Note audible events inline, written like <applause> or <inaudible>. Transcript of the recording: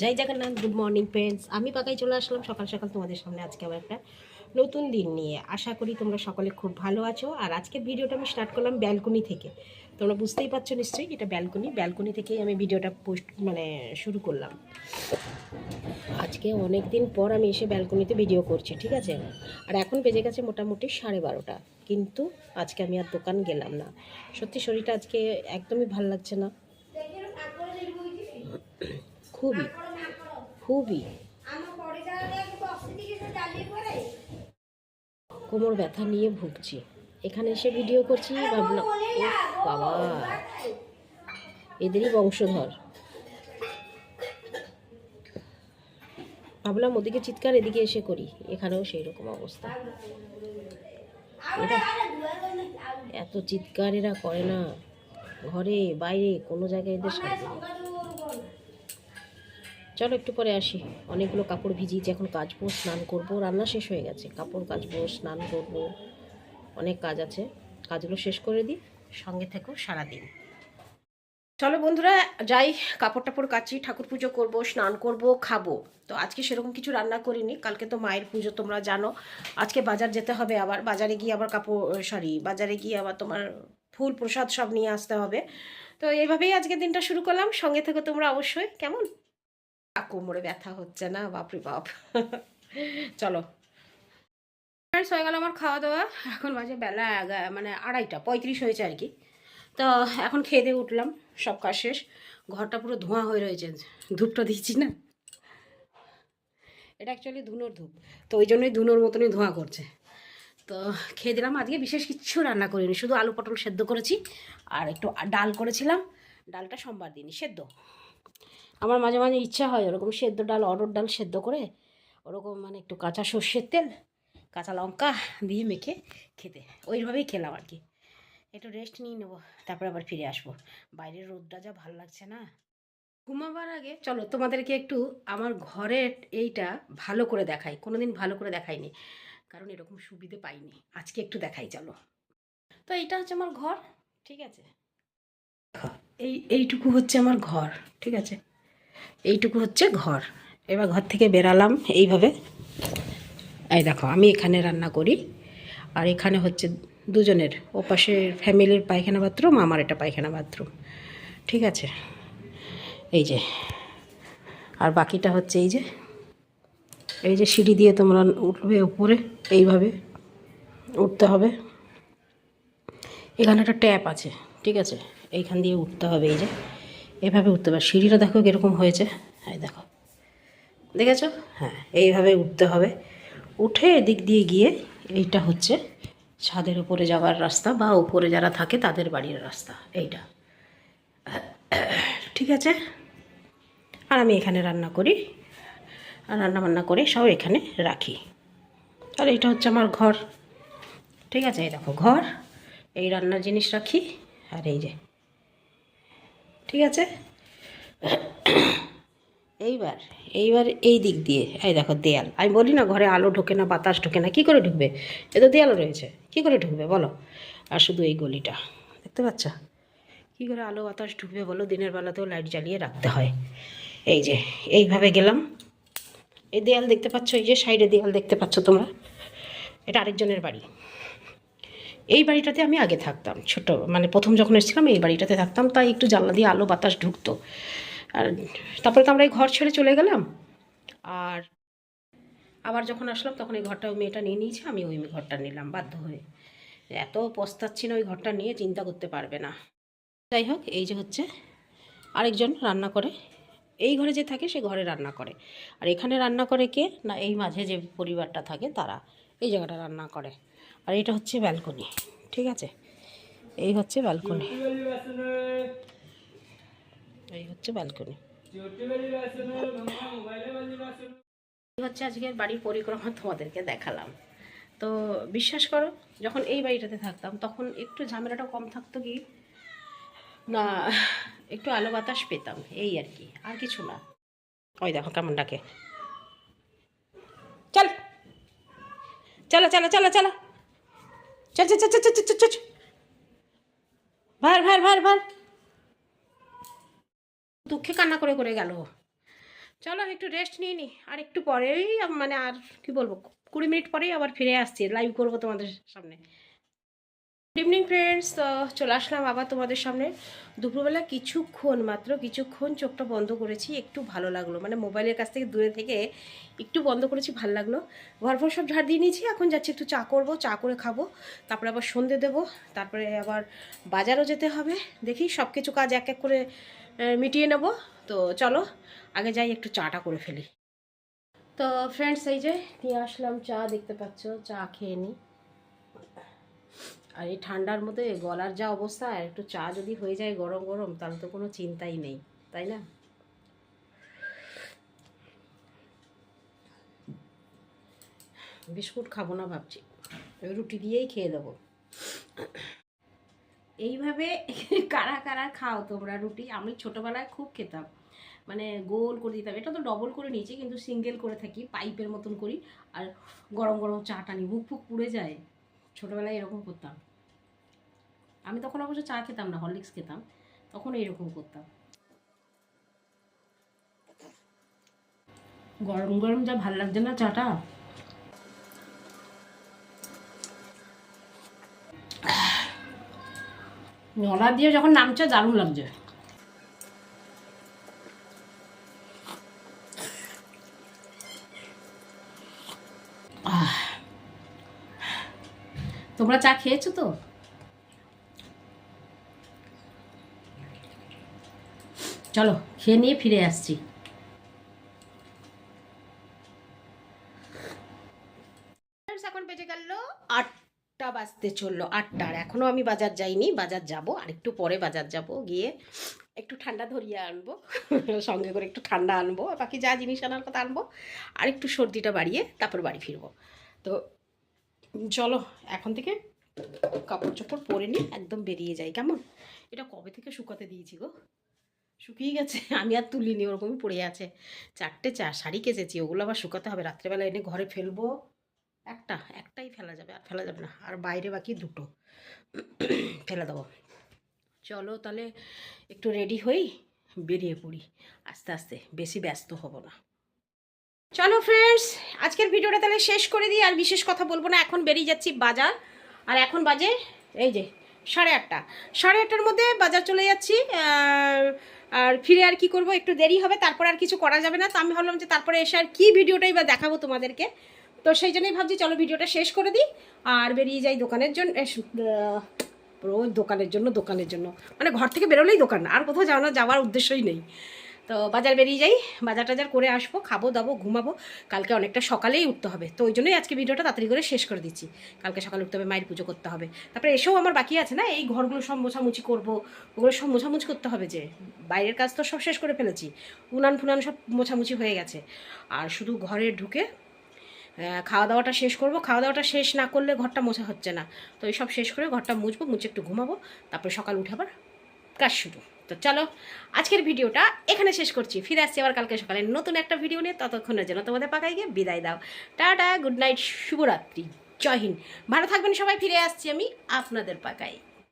জয় Jagannath good morning friends আমি পাকাই চলে আসলাম সকাল সকাল তোমাদের সামনে আজকে আবার একটা নতুন দিন নিয়ে। আশা করি তোমরা সকলে খুব ভালো আছো। আর আজকের ভিডিওটা আমি স্টার্ট করলাম ব্যালকনি থেকে। তোমরা বুঝতেই পারছ নিশ্চয়ই এটা ব্যালকনি ব্যালকনি থেকেই আমি ভিডিওটা পোস্ট মানে শুরু করলাম। আজকে অনেক দিন পর আমি এসে ব্যালকনিতে ভিডিও করছি, ঠিক আছে? আর এখন বেজে গেছে মোটামুটি সাড়ে বারোটা। কিন্তু আজকে আমি আর দোকান গেলাম না। সত্যি শরীরটা আজকে একদমই ভালো লাগছে না। খুবই খুবই। কোমর ব্যথা নিয়ে ভুগছি। এখানে এসে ভিডিও করছি ভাবলাম বাবা। এদেরই বংশধর। ভাবলাম ওদিকে চিৎকার এদিকে এসে করি। এখানেও সেই রকম অবস্থা এত চিৎকার এরা করে না। ঘরে বাইরে কোনো জায়গায় এদের নেই চলো একটু পরে আসি। অনেকগুলো কাপড় ভিজিয়েছি, এখন কাচবো স্নান করব। রান্না শেষ হয়ে গেছে, কাপড় কাচবো স্নান করব। অনেক কাজ আছে, কাজগুলো শেষ করে দিই। সঙ্গে থেকেও সারাদিন। চলো বন্ধুরা, যাই, কাপড় টাপড় কাচি, ঠাকুর পুজো করব, স্নান করব, খাব। তো আজকে সেরকম কিছু রান্না করিনি, কালকে তো মায়ের পুজো, তোমরা জানো। আজকে বাজার যেতে হবে আবার, বাজারে গিয়ে আবার কাপড় সরি বাজারে গিয়ে আবার তোমার ফুল প্রসাদ সব নিয়ে আসতে হবে। তো এইভাবেই আজকে দিনটা শুরু করলাম। সঙ্গে থেকে তোমরা অবশ্যই, কেমন? কোমরে ব্যথা হচ্ছে না? বাপরে বাপ। চলো। Friends, হয়ে গেল আমার খাওয়া দাওয়া এখন বাজে বেলা মানে আড়াইটা পঁয়ত্রিশ হয়েছে আর কি। তো এখন খেয়ে দিয়ে উঠলাম সব কাজ শেষ। ঘরটা পুরো ধোঁয়া হয়ে রয়েছে ধূপটা দিচ্ছি না? এটা অ্যাকচুয়ালি ধুনোর ধূপ। তো ওই জন্যই ধুনোর মতনই ধোঁয়া করছে। তো খেয়ে দিলাম আজকে বিশেষ কিচ্ছু রান্না করিনি। শুধু আলু পটল সেদ্ধ করেছি আর একটু ডাল করেছিলাম। ডালটা সোমবার দিনই সেদ্ধ। আমার মাঝে মাঝে ইচ্ছা হয় ওরকম সেদ্ধ ডাল অরড় ডাল সেদ্ধ করে ওরকম মানে একটু কাঁচা সর্ষের তেল, কাঁচা লঙ্কা দিয়ে মেখে খেতে। ওইভাবেই খেলাম আর কি। একটু রেস্ট নিয়ে নেব, তারপরে আবার ফিরে আসব। বাইরের রোদটা যা ভালো লাগছে না। ঘুমাবার আগে চলো তোমাদেরকে একটু আমার ঘরের এইটা ভালো করে দেখাই। কোনো দিন ভালো করে দেখাইনি, কারণ এরকম সুবিধে পাইনি। আজকে একটু দেখাই, চলো। তো এইটা হচ্ছে আমার ঘর, ঠিক আছে? এই, এইটুকু হচ্ছে আমার ঘর, ঠিক আছে? এইটুকু হচ্ছে ঘর। এবার ঘর থেকে বেরালাম এইভাবে। এই দেখো, আমি এখানে রান্না করি। আর এখানে হচ্ছে দুজনের, ওপাশে ফ্যামিলির পায়খানা বাথরুম, আমার এটা পায়খানা বাথরুম। ঠিক আছে? এই যে। আর বাকিটা হচ্ছে এই যে এই যে সিঁড়ি দিয়ে তোমরা উঠবে উপরে, এইভাবে উঠতে হবে। এখানে একটা ট্যাপ আছে, ঠিক আছে? এইখান দিয়ে উঠতে হবে এই যে। এভাবে উঠতে হবে সিঁড়িটা দেখো কীরকম হয়েছে। এই দেখো। দেখেছ? হ্যাঁ এইভাবে উঠতে হবে। উঠে এদিক দিয়ে গিয়ে এইটা হচ্ছে ছাদের উপরে যাওয়ার রাস্তা বা উপরে যারা থাকে তাদের বাড়ির রাস্তা, এইটা। ঠিক আছে? আর আমি এখানে রান্না করি। আর রান্না বান্না করে সব এখানে রাখি। আর এইটা হচ্ছে আমার ঘর। ঠিক আছে? এই দেখো, ঘর। এই রান্নার জিনিস রাখি। আর এই যে ঠিক আছে? এইবার এইবার এই দিক দিয়ে। এই দেখো, দেয়াল। আমি বলি না ঘরে আলো ঢোকে না, বাতাস ঢোকে না, কী করে ঢুকবে? এ তো দেয়াল রয়েছে, কী করে ঢুকবে বলো? আর শুধু এই গলিটা, দেখতে পাচ্ছ? কী করে আলো বাতাস ঢুকবে বলো? দিনের বেলাতেও লাইট জ্বালিয়ে রাখতে হয়। এই যে, এইভাবে গেলাম। এই দেয়াল দেখতে পাচ্ছ? এই যে সাইডে দেয়াল দেখতে পাচ্ছ তোমরা? এটা আরেকজনের বাড়ি। এই বাড়িটাতে আমি আগে থাকতাম, ছোট মানে প্রথম যখন এসেছিলাম এই বাড়িটাতে থাকতাম, তাই একটু জানলা দিয়ে আলো বাতাস ঢুকতো। আর তারপরে তো আমরা এই ঘর ছেড়ে চলে গেলাম। আর আবার যখন আসলাম, তখন এই ঘরটা ওই মেয়েটা নিয়ে নিয়েছে, আমি ওই ঘরটা নিলাম বাধ্য হয়ে। এত পস্তাচ্ছি না ওই ঘরটা নিয়ে, চিন্তা করতে পারবে না। যাই হোক, এই যে হচ্ছে আরেকজন রান্না করে। এই ঘরে যে থাকে, সে ঘরে রান্না করে। আর এখানে রান্না করে কে? না, এই মাঝে যে পরিবারটা থাকে, তারা এই জায়গাটা রান্না করে। আর এটা হচ্ছে ব্যালকনি, ঠিক আছে? এই হচ্ছে ব্যালকনি। এই হচ্ছে ব্যালকনি। হচ্ছে আজকের বাড়ির পরিক্রমা তোমাদেরকে দেখালাম। তো বিশ্বাস করো, যখন এই বাড়িটাতে থাকতাম, তখন একটু ঝামেলাটা কম থাকতো কি? না, একটু আলো বাতাস পেতাম, এই আর কি, আর কিছু না। ওই দেখো কেমন ডাকে। চল! চলো চলো চলো চলো। চল চল চল চল চল চল চল ভার ভার ভার ভার। দুঃখে কান্না করে করে গেল। চলো, একটু রেস্ট নিয়ে নি। আর একটু পরেই মানে আর কি বলব, কুড়ি মিনিট পরেই আবার ফিরে আসছি। লাইভ করব তোমাদের সামনে। গুড ইভিনিং ফ্রেন্ডস তো চলে আসলাম আবার তোমাদের সামনে। দুপুরবেলা কিছুক্ষণ মাত্র, কিছুক্ষণ চোখটা বন্ধ করেছি, একটু ভালো লাগল। মানে মোবাইলের কাছ থেকে দূরে থেকে একটু বন্ধ করেছি, ভালো লাগল। ঘর ফর সব ঝাড় দিয়ে নিয়েছি, এখন যাচ্ছি একটু চা করব, চা করে খাব। তারপরে আবার সন্ধে দেবো, তারপরে আবার বাজারও যেতে হবে। দেখি সব কিছু কাজ এক এক করে মিটিয়ে নেব। তো চলো, আগে যাই, একটু চাটা করে ফেলি। তো ফ্রেন্ডস এই যে, নিয়ে আসলাম চা, দেখতে পাচ্ছ, চা খেয়ে নিই আর এই ঠান্ডার মধ্যে গলার যা অবস্থা, আর একটু চা যদি হয়ে যায় গরম গরম, তাহলে তো কোনো চিন্তাই নেই, তাই না? বিস্কুট খাব না ভাবছি রুটি দিয়েই খেয়ে দেবো। এইভাবে <laughs> কারা কারা খাও তোমরা রুটি? আমি ছোটোবেলায় খুব খেতাম মানে গোল করে দিতাম, এটা তো ডবল করে নিয়েছি, কিন্তু সিঙ্গেল করে থাকি, পাইপের মতন করি, আর গরম গরম চা টানি বুক ফুক পুড়ে যায়। ছোটোবেলায় এরকম করতাম। আমি তখন অবশ্য চা খেতাম না, হরলিক্স খেতাম, তখন এইরকম করতাম। গরম গরম যা ভালো লাগছে না চাটা? নলা দিয়ে যখন নামছে দারুণ লাগছে। তোমরা চা খেয়েছো তো? চলো, খেয়ে নিয়ে ফিরে আসছি। এখন বেজে গেল আটটা বাজতে চলল, আটটা। আর এখনও আমি বাজার যাইনি, বাজার যাব, আর একটু পরে বাজার যাব, গিয়ে একটু ঠান্ডা ধরিয়ে আনব, সঙ্গে করে একটু ঠান্ডা আনব বাকি যা জিনিস আনার কথা আনব, আর একটু সর্দিটা বাড়িয়ে তারপর বাড়ি ফিরবো। তো চলো, এখন থেকে কাপড় চোপড় পরে নিই একদম বেরিয়ে যাই, কেমন? এটা কবে থেকে শুকাতে দিয়েছি গো? শুকিয়ে গেছে, <laughs> আমি আর তুলিনি, ওরকমই পড়ে আছে। চারটে চা, শাড়ি কেচেছি, ওগুলো আবার শুকাতে হবে। রাত্রেবেলা এনে ঘরে ফেলব, একটা, একটাই ফেলা যাবে, আর ফেলা যাবে না। আর বাইরে বাকি দুটো, <clears throat> ফেলে দেবো। চলো তাহলে একটু রেডি হই বেরিয়ে পড়ি। আস্তে আস্তে, বেশি ব্যস্ত হব না। চলো ফ্রেন্ডস আজকের ভিডিওটা তাহলে শেষ করে দিই, আর বিশেষ কথা বলব না, এখন বেরিয়ে যাচ্ছি বাজার, আর এখন বাজে, এই যে, সাড়ে আটটা। সাড়ে আটটার মধ্যে বাজার চলে যাচ্ছি, আর ফিরে আর কি করব, একটু দেরি হবে, তারপর আর কিছু করা যাবে না, তো আমি ভাবলাম যে তারপরে এসে আর কী ভিডিওটাই বা দেখাবো তোমাদেরকে। তো সেই জন্যই ভাবছি চলো ভিডিওটা শেষ করে দিই, আর বেরিয়ে যাই দোকানের জন্য রোজ দোকানের জন্য দোকানের জন্য। মানে ঘর থেকে বেরোলেই দোকান, আর কোথাও যাওয়া যাওয়ার উদ্দেশ্যই নেই। তো বাজার বেরিয়ে যাই, বাজার টাজার করে আসব, খাব, দাবো, ঘুমাবো। কালকে অনেকটা সকালেই উঠতে হবে। তো ওই জন্যই আজকে ভিডিওটা তাড়াতাড়ি করে শেষ করে দিচ্ছি। কালকে সকালে উঠতে হবে, মায়ের পুজো করতে হবে। তারপরে এসেও আমার বাকি আছে না, এই ঘরগুলো সব মোছামুছি করব। ওগুলো সব মোছামুছি করতে হবে যে, বাইরের কাজ তো সব শেষ করে ফেলেছি। উনান ফুনান সব মোছামুছি হয়ে গেছে। আর শুধু ঘরে ঢুকে খাওয়া দাওয়াটা শেষ করব। খাওয়া দাওয়াটা শেষ না করলে ঘরটা মোছা হচ্ছে না। তো এই সব শেষ করে ঘরটা মুছবো, মুছে একটু ঘুমাবো। তারপরে সকাল উঠে আবার কাজ শুরু। তো চলো, আজকের ভিডিওটা এখানে শেষ করছি। ফিরে আসছি আবার কালকে সকালে নতুন একটা ভিডিও নিয়ে। ততক্ষণের জন্য তোমাদের পাকাই গিয়ে বিদায় দাও। টাটা, গুড নাইট, শুভরাত্রি, জয় হিন্দ। ভালো থাকবেন সবাই, ফিরে আসছি আমি আপনাদের পাকাই